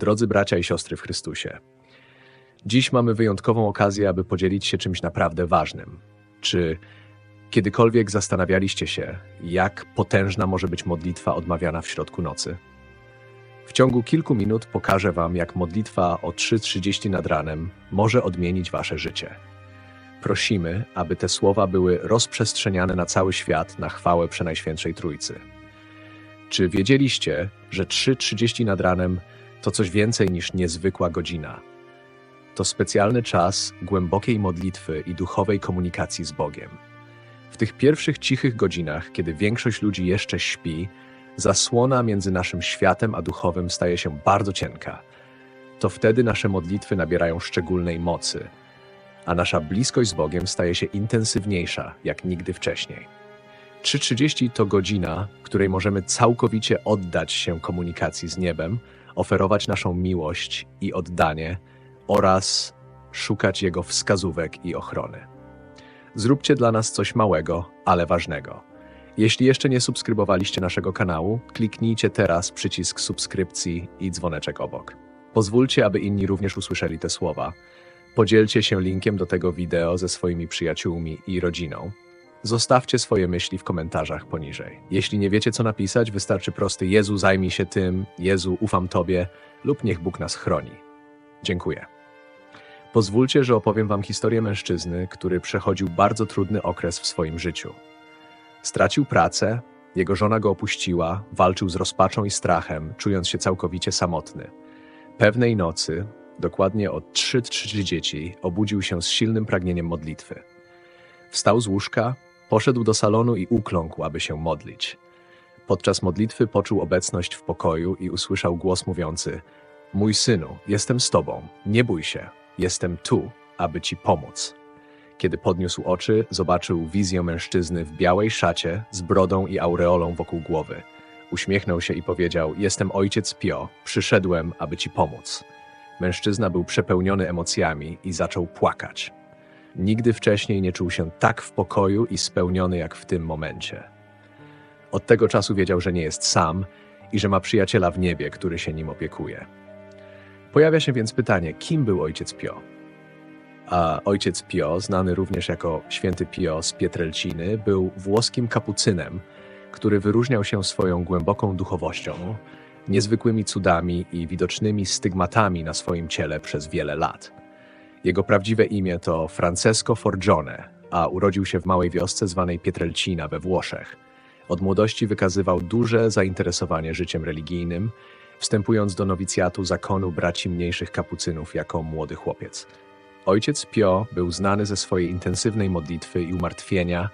Drodzy bracia i siostry w Chrystusie, dziś mamy wyjątkową okazję, aby podzielić się czymś naprawdę ważnym. Czy kiedykolwiek zastanawialiście się, jak potężna może być modlitwa odmawiana w środku nocy? W ciągu kilku minut pokażę Wam, jak modlitwa o 3.30 nad ranem może odmienić Wasze życie. Prosimy, aby te słowa były rozprzestrzeniane na cały świat na chwałę Przenajświętszej Trójcy. Czy wiedzieliście, że 3.30 nad ranem to coś więcej niż niezwykła godzina? To specjalny czas głębokiej modlitwy i duchowej komunikacji z Bogiem. W tych pierwszych cichych godzinach, kiedy większość ludzi jeszcze śpi, zasłona między naszym światem a duchowym staje się bardzo cienka. To wtedy nasze modlitwy nabierają szczególnej mocy, a nasza bliskość z Bogiem staje się intensywniejsza jak nigdy wcześniej. 3.30 to godzina, której możemy całkowicie oddać się komunikacji z niebem, oferować naszą miłość i oddanie oraz szukać Jego wskazówek i ochrony. Zróbcie dla nas coś małego, ale ważnego. Jeśli jeszcze nie subskrybowaliście naszego kanału, kliknijcie teraz przycisk subskrypcji i dzwoneczek obok. Pozwólcie, aby inni również usłyszeli te słowa. Podzielcie się linkiem do tego wideo ze swoimi przyjaciółmi i rodziną. Zostawcie swoje myśli w komentarzach poniżej. Jeśli nie wiecie, co napisać, wystarczy prosty Jezu, zajmij się tym, Jezu, ufam Tobie lub niech Bóg nas chroni. Dziękuję. Pozwólcie, że opowiem Wam historię mężczyzny, który przechodził bardzo trudny okres w swoim życiu. Stracił pracę, jego żona go opuściła, walczył z rozpaczą i strachem, czując się całkowicie samotny. Pewnej nocy, dokładnie o 3.30 dzieci, obudził się z silnym pragnieniem modlitwy. Wstał z łóżka, poszedł do salonu i ukląkł, aby się modlić. Podczas modlitwy poczuł obecność w pokoju i usłyszał głos mówiący: Mój synu, jestem z tobą, nie bój się, jestem tu, aby ci pomóc. Kiedy podniósł oczy, zobaczył wizję mężczyzny w białej szacie z brodą i aureolą wokół głowy. Uśmiechnął się i powiedział: Jestem ojciec Pio, przyszedłem, aby ci pomóc. Mężczyzna był przepełniony emocjami i zaczął płakać. Nigdy wcześniej nie czuł się tak w pokoju i spełniony jak w tym momencie. Od tego czasu wiedział, że nie jest sam i że ma przyjaciela w niebie, który się nim opiekuje. Pojawia się więc pytanie, kim był ojciec Pio? A ojciec Pio, znany również jako święty Pio z Pietrelciny, był włoskim kapucynem, który wyróżniał się swoją głęboką duchowością, niezwykłymi cudami i widocznymi stygmatami na swoim ciele przez wiele lat. Jego prawdziwe imię to Francesco Forgione, a urodził się w małej wiosce zwanej Pietrelcina we Włoszech. Od młodości wykazywał duże zainteresowanie życiem religijnym, wstępując do nowicjatu zakonu braci mniejszych kapucynów jako młody chłopiec. Ojciec Pio był znany ze swojej intensywnej modlitwy i umartwienia,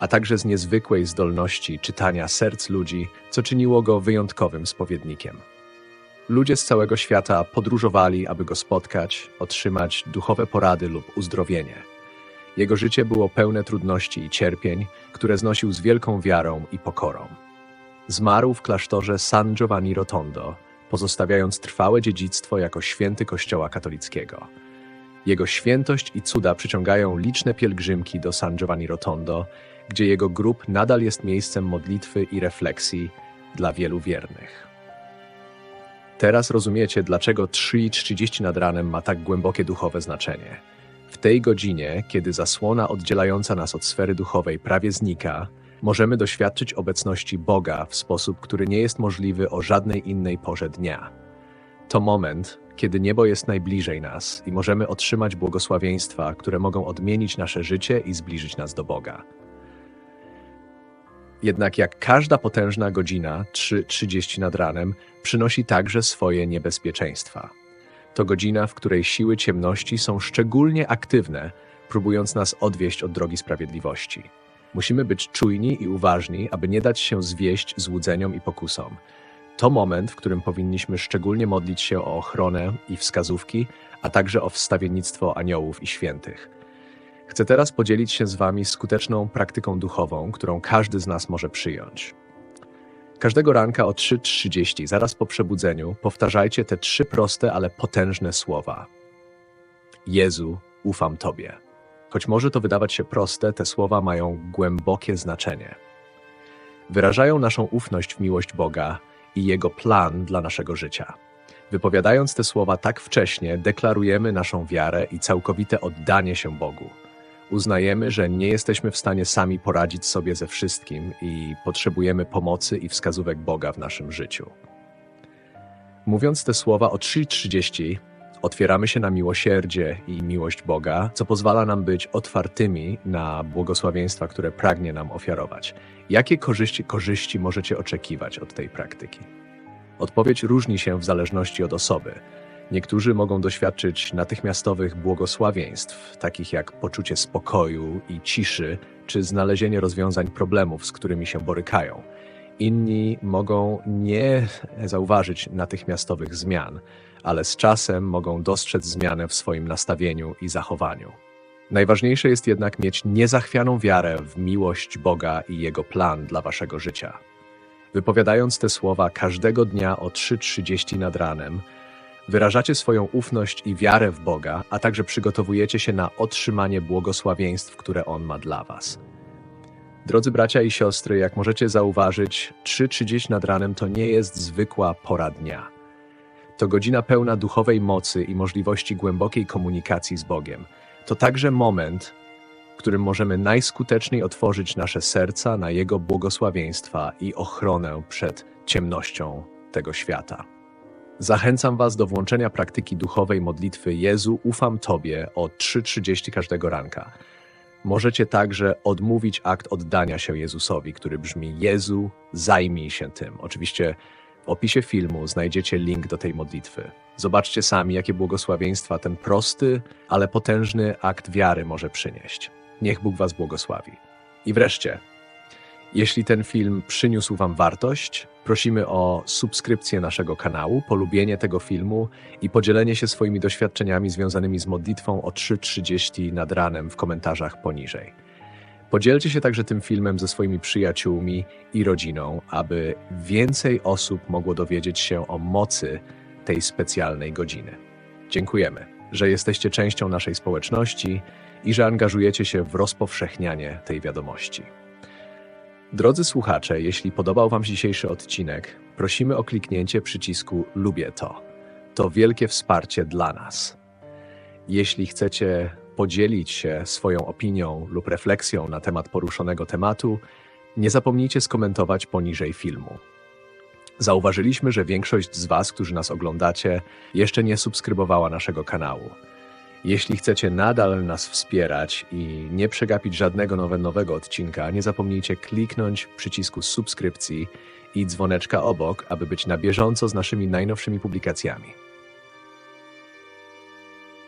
a także z niezwykłej zdolności czytania serc ludzi, co czyniło go wyjątkowym spowiednikiem. Ludzie z całego świata podróżowali, aby go spotkać, otrzymać duchowe porady lub uzdrowienie. Jego życie było pełne trudności i cierpień, które znosił z wielką wiarą i pokorą. Zmarł w klasztorze San Giovanni Rotondo, pozostawiając trwałe dziedzictwo jako święty Kościoła katolickiego. Jego świętość i cuda przyciągają liczne pielgrzymki do San Giovanni Rotondo, gdzie jego grób nadal jest miejscem modlitwy i refleksji dla wielu wiernych. Teraz rozumiecie, dlaczego 3.30 nad ranem ma tak głębokie duchowe znaczenie. W tej godzinie, kiedy zasłona oddzielająca nas od sfery duchowej prawie znika, możemy doświadczyć obecności Boga w sposób, który nie jest możliwy o żadnej innej porze dnia. To moment, kiedy niebo jest najbliżej nas i możemy otrzymać błogosławieństwa, które mogą odmienić nasze życie i zbliżyć nas do Boga. Jednak jak każda potężna godzina, 3.30 nad ranem, przynosi także swoje niebezpieczeństwa. To godzina, w której siły ciemności są szczególnie aktywne, próbując nas odwieść od drogi sprawiedliwości. Musimy być czujni i uważni, aby nie dać się zwieść złudzeniom i pokusom. To moment, w którym powinniśmy szczególnie modlić się o ochronę i wskazówki, a także o wstawiennictwo aniołów i świętych. Chcę teraz podzielić się z Wami skuteczną praktyką duchową, którą każdy z nas może przyjąć. Każdego ranka o 3.30, zaraz po przebudzeniu, powtarzajcie te trzy proste, ale potężne słowa. Jezu, ufam Tobie. Choć może to wydawać się proste, te słowa mają głębokie znaczenie. Wyrażają naszą ufność w miłość Boga i Jego plan dla naszego życia. Wypowiadając te słowa tak wcześnie, deklarujemy naszą wiarę i całkowite oddanie się Bogu. Uznajemy, że nie jesteśmy w stanie sami poradzić sobie ze wszystkim i potrzebujemy pomocy i wskazówek Boga w naszym życiu. Mówiąc te słowa o 3.30, otwieramy się na miłosierdzie i miłość Boga, co pozwala nam być otwartymi na błogosławieństwa, które pragnie nam ofiarować. Jakie korzyści, korzyści możecie oczekiwać od tej praktyki? Odpowiedź różni się w zależności od osoby. Niektórzy mogą doświadczyć natychmiastowych błogosławieństw, takich jak poczucie spokoju i ciszy, czy znalezienie rozwiązań problemów, z którymi się borykają. Inni mogą nie zauważyć natychmiastowych zmian, ale z czasem mogą dostrzec zmianę w swoim nastawieniu i zachowaniu. Najważniejsze jest jednak mieć niezachwianą wiarę w miłość Boga i Jego plan dla waszego życia. Wypowiadając te słowa każdego dnia o 3.30 nad ranem, wyrażacie swoją ufność i wiarę w Boga, a także przygotowujecie się na otrzymanie błogosławieństw, które On ma dla Was. Drodzy bracia i siostry, jak możecie zauważyć, 3.30 nad ranem to nie jest zwykła pora dnia. To godzina pełna duchowej mocy i możliwości głębokiej komunikacji z Bogiem. To także moment, w którym możemy najskuteczniej otworzyć nasze serca na Jego błogosławieństwa i ochronę przed ciemnością tego świata. Zachęcam Was do włączenia praktyki duchowej modlitwy Jezu, ufam Tobie o 3.30 każdego ranka. Możecie także odmówić akt oddania się Jezusowi, który brzmi Jezu, zajmij się tym. Oczywiście w opisie filmu znajdziecie link do tej modlitwy. Zobaczcie sami, jakie błogosławieństwa ten prosty, ale potężny akt wiary może przynieść. Niech Bóg Was błogosławi. I wreszcie, jeśli ten film przyniósł Wam wartość, prosimy o subskrypcję naszego kanału, polubienie tego filmu i podzielenie się swoimi doświadczeniami związanymi z modlitwą o 3.30 nad ranem w komentarzach poniżej. Podzielcie się także tym filmem ze swoimi przyjaciółmi i rodziną, aby więcej osób mogło dowiedzieć się o mocy tej specjalnej godziny. Dziękujemy, że jesteście częścią naszej społeczności i że angażujecie się w rozpowszechnianie tej wiadomości. Drodzy słuchacze, jeśli podobał Wam dzisiejszy odcinek, prosimy o kliknięcie przycisku Lubię to. To wielkie wsparcie dla nas. Jeśli chcecie podzielić się swoją opinią lub refleksją na temat poruszonego tematu, nie zapomnijcie skomentować poniżej filmu. Zauważyliśmy, że większość z Was, którzy nas oglądacie, jeszcze nie subskrybowała naszego kanału. Jeśli chcecie nadal nas wspierać i nie przegapić żadnego nowe, nowego odcinka, nie zapomnijcie kliknąć przycisku subskrypcji i dzwoneczka obok, aby być na bieżąco z naszymi najnowszymi publikacjami.